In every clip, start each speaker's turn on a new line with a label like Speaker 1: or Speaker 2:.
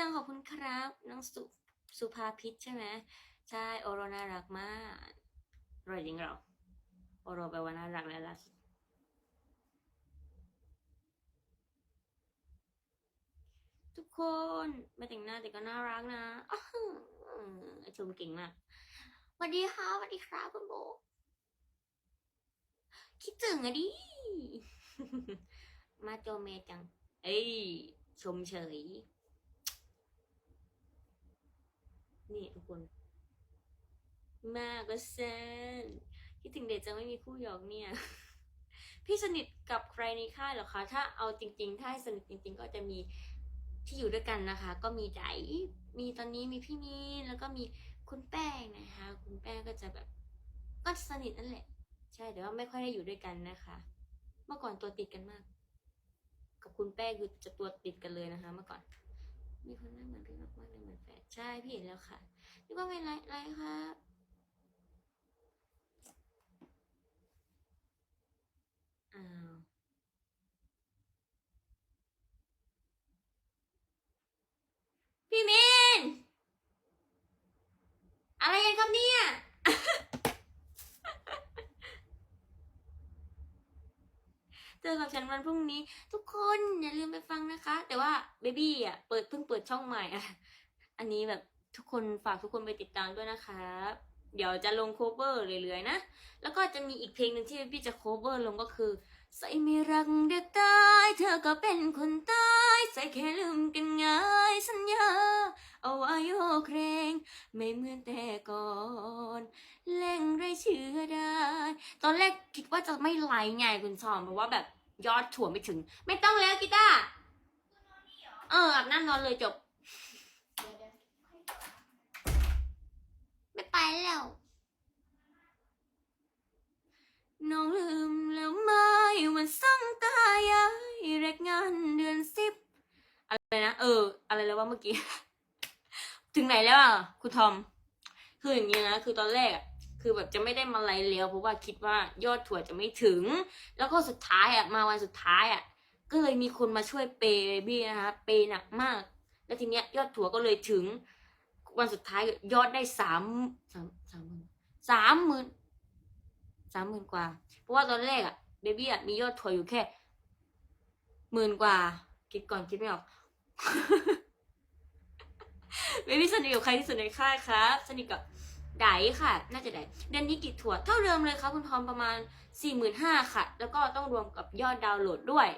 Speaker 1: จังขอบคุณครับน้องสุสุภาพิษใช่ไหมใช่โอโรน่ารักมากอร่อยจริงเหรอโอโรแปลว่าน่ารักและล่าสุดทุกคนไม่แต่งหน้าแต่ก็น่ารักนะอ้าวชมเก่งมากสวัสดีค่ะสวัสดีครับคุณโบคิดถึงอะดิ มาโจเมจัง เอ้ย ชมเฉย นี่ทุกคน มากก็เซนคิดถึงเด็กจะไม่มีคู่หยอกเนี่ย พี่สนิทกับใครในค่ายหรอคะ ถ้าเอาจริง ๆ ถ้าให้สนิทจริง ๆ ก็จะมีที่อยู่ด้วยกันนะคะ ก็มีใจมีตอนนี้มีพี่มีนแล้วก็มีคุณแป้งนะคะ คุณแป้งก็จะแบบก็สนิทนั่นแหละ ใช่แต่ว่าไม่ค่อยได้อยู่ด้วยกันนะคะ เมื่อก่อนตัวติดกันมาก กับคุณแป้งคือจะตัวติดกันเลยนะคะ เมื่อก่อน มีคนหน้าเหมือนพี่มากมากๆเลยเหมือนแฟนใช่พี่เห็นแล้วค่ะ นี่ว่าเป็นไรไรครับอ้าวพี่มินอะไรกันครับเนี่ย เจอกับฉันวันพรุ่งนี้ ทุกคนอย่าลืมไปฟังนะคะ แต่ว่าเบบี้อะเปิดเพิ่งเปิดช่องใหม่อะอันนี้แบบทุกคนฝากทุกคนไปติดตามด้วยนะครับเดี๋ยวจะลงโคเวอร์เรื่อยๆนะ แล้วก็จะมีอีกเพลงหนึ่งที่เบบี้จะโคเวอร์ลงก็คือใส่ไม่รักเด็กตาย เธอก็เป็นคนตาย ใส่แค่ลืมกันง่ายสัญญา เอาไว้โยเครง ไม่เหมือนแต่ก่อนเล่งไรเชื่อได้ ตอนแรกคิดว่าจะไม่ไลฟ์ไงคุณชอมเพราะว่าแบบยอดถั่วไม่ถึง ไม่ต้องแล้วกีตาร์เอออาบน้ำนอนเลยจบ ไม่ไปแล้ว น้องลืมแล้วไหมวันส่งตายายแรกงานเดือนสิบอะไรนะเออ อะไรแล้วว่าเมื่อกี้ ถึงไหนแล้วอะคุณทอม คืออย่างนี้นะ คือตอนแรกอะ คือแบบจะไม่ได้มาไลฟ์แล้วเพราะว่าคิดว่ายอดถั่วจะไม่ถึง แล้วก็สุดท้ายอะมาวันสุดท้ายอะก็เลยมีคนมาช่วยเปย์เบบี้นะคะเปย์หนักมาก แล้วทีเนี้ยยอดถั่วก็เลยถึง วันสุดท้ายยอดได้สามสามสามหมื่นสามหมื่นสามหมื่นกว่า เพราะว่าตอนแรกอะเบบี้อะมียอดถั่วอยู่แค่หมื่นกว่า คิดก่อนคิดไม่ออกเบบี้สนิทกับใครที่สุดในค่ายครับสนิทกับ ไดค่ะ น่าจะไดเดือนนี้กี่ถั่วเท่าเดิมเลยครับคุณทอมประมาณสี่หมื่นห้าค่ะ แล้วก็ต้องรวมกับยอดดาวน์โหลดด้วย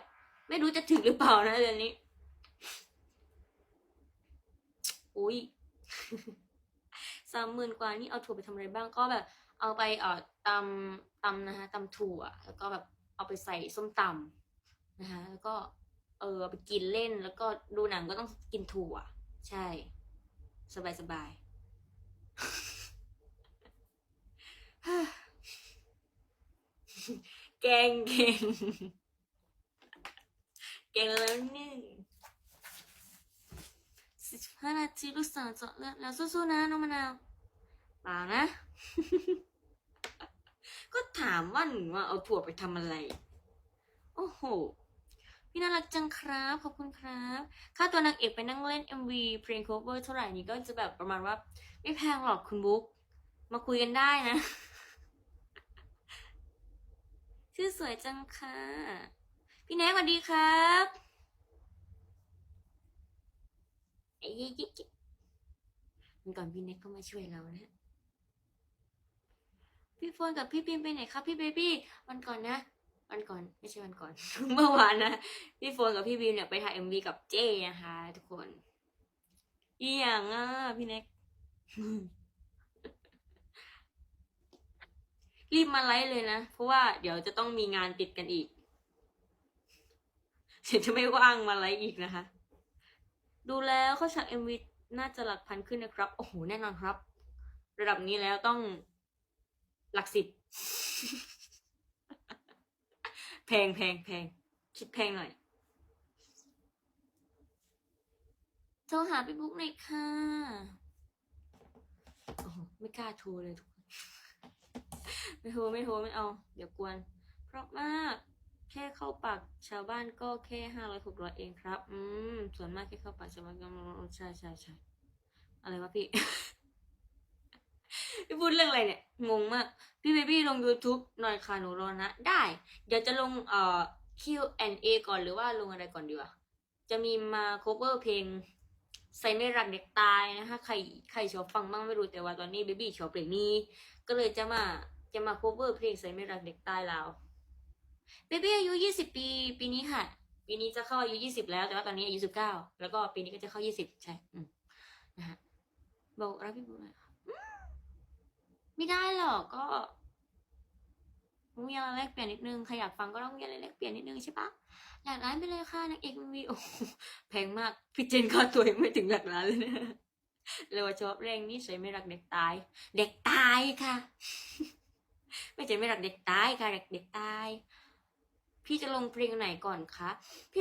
Speaker 1: ไม่รู้จะถึงหรือเปล่านะเดือนนี้ อุ้ยสามหมื่นกว่านี่เอาถั่วไปทำอะไรบ้างก็แบบ เอาไปเอ่อตำตำนะคะตำถั่ว แล้วก็แบบเอาไปใส่ส้มตำนะคะแล้วก็เออไปกินเล่นแล้วก็ดูหนังก็ต้องกินถั่ว ใช่ สบายสบาย แกงเก่งเก่งแล้วนี่สิบห้านาทีลูกสาวเจาะเลือดแล้วสู้ๆนะน้องมะนาวเปล่านะ ก็ถามว่าหนูว่าเอาถั่วไปทำอะไร โอ้โหพี่น่ารักจังครับ ขอบคุณครับ ค่าตัวนางเอกไปนั่งเล่น MV เพลง cover เท่าไหร่นี้ก็จะแบบประมาณว่า ไม่แพงหรอกคุณบุ๊ก มาคุยกันได้นะ ชื่อสวยจังค่ะ พี่แน็กสวัสดีครับไอ้ยี่ยี่ยี่วันก่อนพี่แน็กก็มาช่วยเรานะพี่โฟนกับพี่ปิมไปไหนครับพี่เบบี้วันก่อนนะวันก่อนไม่ใช่วันก่อน เมื่อวานนะพี่โฟนกับพี่บีมเนี่ยไปถ่ายเอ็มวีกับเจ้นะคะ ทุกคนอีอย่างอะพี่เน็ก รีบมาไลฟ์เลยนะ เพราะว่าเดี๋ยวจะต้องมีงานติดกันอีกเดี๋ยวจะไม่ว่างมาไลฟ์อีกนะคะ ดูแล้วเข้าฉากเอ็มวีน่าจะหลักพันขึ้นนะครับ โอ้โห แน่นอนครับ ระดับนี้แล้วต้องหลักสิบแพงแพงแพงคิดแพงหน่อยโทรหาพี่บุ๊กหน่อยค่ะ โอ้โหไม่กล้าโทรเลยทุก ไม่โทรไม่โทรไม่เอา เดี๋ยวกวน เพราะมาก แค่เข้าปากชาวบ้านก็แค่ห้าร้อยหกร้อยเองครับ อืม ส่วนมากแค่เข้าปากชาวบ้านก็ใช่ใช่ใช่อะไรวะพี่ พี่พูดเรื่องอะไรเนี่ย งงมาก พี่เบบี้ลง YouTube หน่อยค่ะหนูรอนะ ได้ เดี๋ยวจะลงเอ่อ Q&A ก่อนหรือว่าลงอะไรก่อนดีวะ จะมีมา cover เพลงใส่ไม่รักเด็กตายนะคะใครใครชอบฟังบ้างไม่รู้แต่ว่าตอนนี้เบบี้ชอบเพลงนี้ ก็เลยจะมา จะมา cover เพลงใส่ไม่รักเด็กตายแล้วเบบี้อายุยี่สิบปี ปีนี้ค่ะ ปีนี้จะเข้าอายุยี่สิบแล้วแต่ว่าตอนนี้อายุสิบเก้าแล้วก็ปีนี้ก็จะเข้ายี่สิบใช่นะฮะบอกรักพี่บุ๊หน่อยค่ะอืมไม่ได้หรอกก็มีอะไรแลกเปลี่ยนนิดนึงใครอยากฟังก็ต้องมีอะไรแลกเปลี่ยนนิดนึงใช่ปะหลักล้านไปเลยค่ะนางเอกมีโอ้แพงมากพี่เจนค่าตัวยังไม่ถึงหลักล้านเลยนะเลยว่าชอบแรงนี่ใส่ไม่รักเด็กตาย เด็กตายค่ะ ไม่ใช่ไม่รักเด็กตายค่ะเด็กเด็กตาย พี่จะลงเพลงไหนก่อนคะพี่